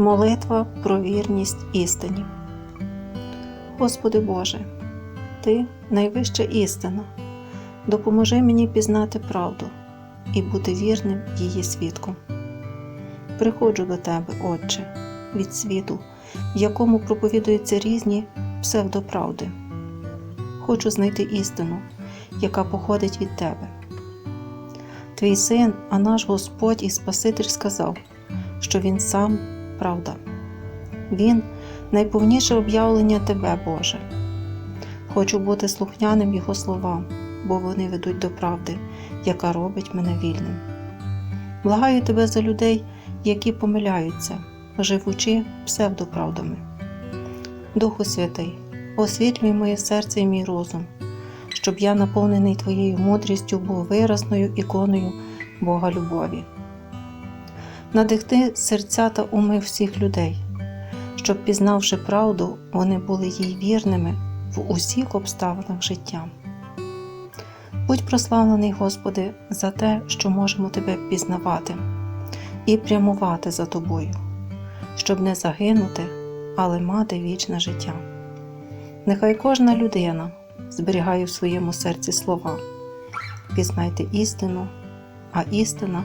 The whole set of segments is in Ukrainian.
Молитва про вірність істині. Господи Боже, Ти найвища істина. Допоможи мені пізнати правду і бути вірним її свідком. Приходжу до Тебе, Отче, від світу, в якому проповідуються різні псевдоправди. Хочу знайти істину, яка походить від Тебе. Твій син, а наш Господь і Спаситель сказав, що Він сам правда. Він найповніше об'явлення Тебе, Боже. Хочу бути слухняним Його словам, бо вони ведуть до правди, яка робить мене вільним. Благаю Тебе за людей, які помиляються, живучи псевдоправдами. Духу Святий, освітлюй моє серце і мій розум, щоб я, наповнений Твоєю мудрістю, був виразною іконою Бога любові. Надихни серця та уми всіх людей, щоб, пізнавши правду, вони були їй вірними в усіх обставинах життя. Будь прославлений, Господи, за те, що можемо Тебе пізнавати і прямувати за Тобою, щоб не загинути, але мати вічне життя. Нехай кожна людина зберігає в своєму серці слова, пізнайте істину, а істина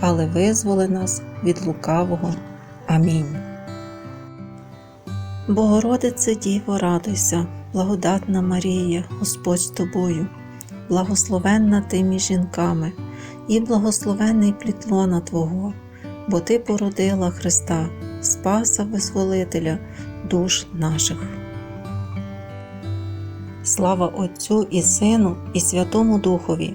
але визволи нас від лукавого. Амінь. Богородице Діво, радуйся, благодатна Марія, Господь з тобою, благословенна ти між жінками, і благословенний плітлона Твого, бо Ти породила Христа, Спаса Визволителя душ наших. Слава Отцю і Сину, і Святому Духові,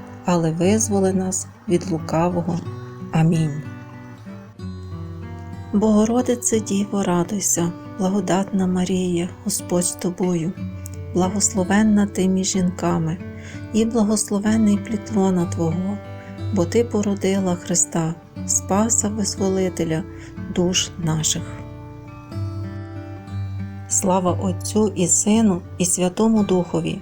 але визволи нас від лукавого. Амінь. Богородице Діво, радуйся, благодатна Марія, Господь з тобою, благословенна ти між жінками, і благословенний плітлона Твого, бо Ти породила Христа, Спаса Визволителя душ наших. Слава Отцю і Сину, і Святому Духові,